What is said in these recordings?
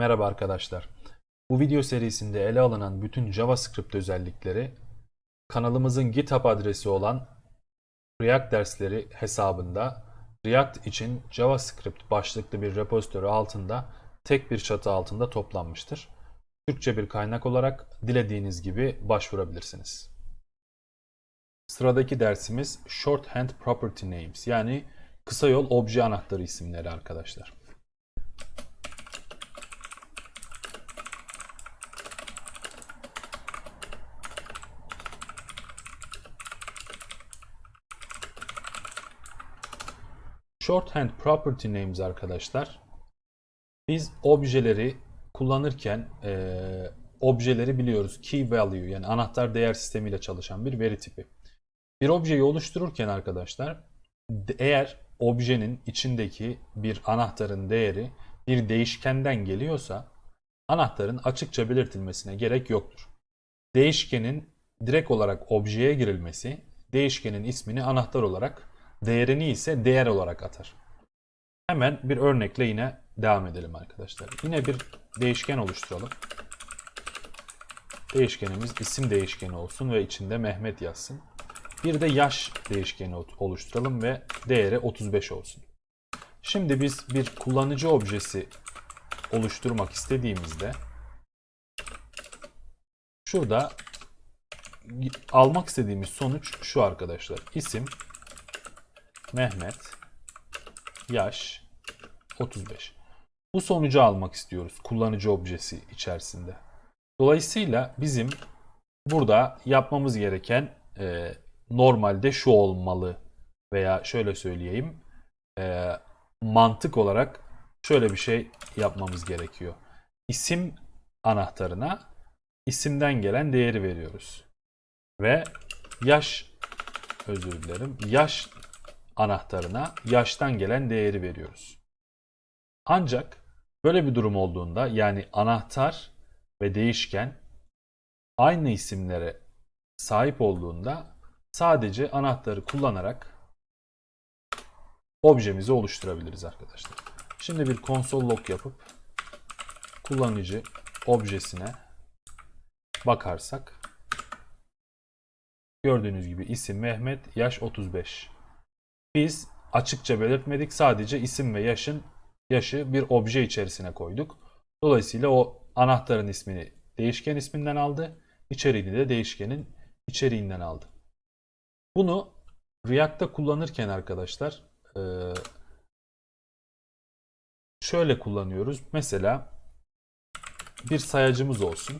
Merhaba arkadaşlar. Bu video serisinde ele alınan bütün JavaScript özellikleri kanalımızın GitHub adresi olan React dersleri hesabında React için JavaScript başlıklı bir repozitörü altında tek bir çatı altında toplanmıştır. Türkçe bir kaynak olarak dilediğiniz gibi başvurabilirsiniz. Sıradaki dersimiz Shorthand Property Names yani kısa yol obje anahtarı isimleri arkadaşlar. Shorthand Property Names arkadaşlar. Biz objeleri kullanırken eee, objeleri biliyoruz. Key value yani anahtar değer sistemiyle çalışan bir veri tipi. Bir objeyi oluştururken arkadaşlar eğer objenin içindeki bir anahtarın değeri bir değişkenden geliyorsa anahtarın açıkça belirtilmesine gerek yoktur. Değişkenin direkt olarak objeye girilmesi değişkenin ismini anahtar olarak değerini ise değer olarak atar. Hemen bir örnekle yine devam edelim arkadaşlar. Yine bir değişken oluşturalım. Değişkenimiz isim değişkeni olsun ve içinde Mehmet yazsın. Bir de yaş değişkeni oluşturalım ve değeri 35 olsun. Şimdi biz bir kullanıcı objesi oluşturmak istediğimizde şurada almak istediğimiz sonuç şu arkadaşlar. İsim Mehmet yaş 35. Bu sonucu almak istiyoruz kullanıcı objesi içerisinde. Dolayısıyla bizim burada yapmamız gereken e, normalde şu olmalı veya şöyle söyleyeyim e, mantık olarak şöyle bir şey yapmamız gerekiyor. İsim anahtarına isimden gelen değeri veriyoruz. Ve yaş özür dilerim. Yaş anahtarına yaştan gelen değeri veriyoruz. Ancak böyle bir durum olduğunda yani anahtar ve değişken aynı isimlere sahip olduğunda sadece anahtarı kullanarak objemizi oluşturabiliriz arkadaşlar. Şimdi bir console log yapıp kullanıcı objesine bakarsak gördüğünüz gibi isim Mehmet, yaş 35. Biz açıkça belirtmedik. Sadece isim ve yaşın yaşı bir obje içerisine koyduk. Dolayısıyla o anahtarın ismini değişken isminden aldı. İçeriğini de değişkenin içeriğinden aldı. Bunu React'ta kullanırken arkadaşlar eee, şöyle kullanıyoruz. Mesela bir sayacımız olsun.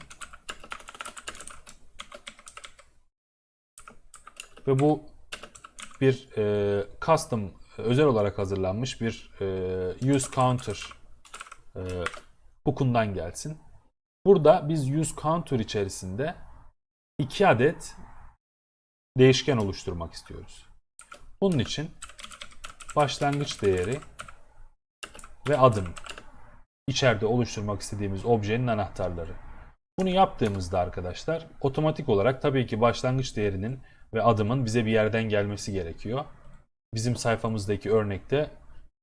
Ve bu bir e, custom özel olarak hazırlanmış bir e, use counter e, hookundan gelsin. Burada biz use counter içerisinde iki adet değişken oluşturmak istiyoruz. Bunun için başlangıç değeri ve adım içeride oluşturmak istediğimiz objenin anahtarları. Bunu yaptığımızda arkadaşlar otomatik olarak tabii ki başlangıç değerinin ve adımın bize bir yerden gelmesi gerekiyor. Bizim sayfamızdaki örnekte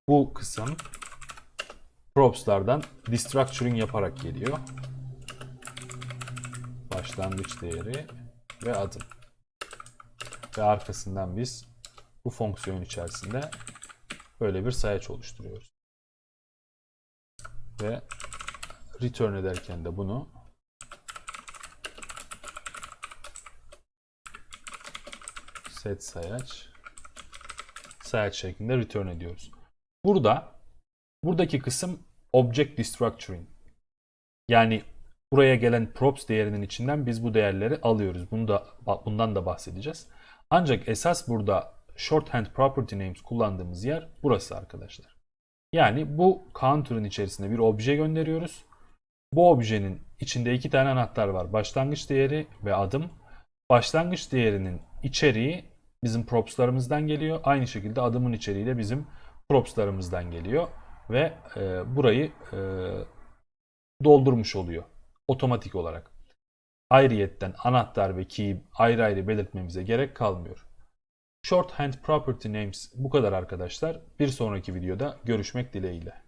bu kısım props'lardan destructuring yaparak geliyor. Başlangıç değeri ve adım. Ve arkasından biz bu fonksiyon içerisinde böyle bir sayaç oluşturuyoruz. Ve return ederken de bunu set sayaç sayaç şeklinde return ediyoruz. Burada buradaki kısım object destructuring. Yani buraya gelen props değerinin içinden biz bu değerleri alıyoruz. Bunu da bundan da bahsedeceğiz. Ancak esas burada shorthand property names kullandığımız yer burası arkadaşlar. Yani bu counter'ın içerisinde bir obje gönderiyoruz. Bu objenin içinde iki tane anahtar var. Başlangıç değeri ve adım. Başlangıç değerinin içeriği bizim propslarımızdan geliyor. Aynı şekilde adımın içeriği de bizim propslarımızdan geliyor. Ve e, burayı e, doldurmuş oluyor otomatik olarak. Ayrıyetten anahtar ve key ayrı ayrı belirtmemize gerek kalmıyor. Shorthand Property Names bu kadar arkadaşlar. Bir sonraki videoda görüşmek dileğiyle.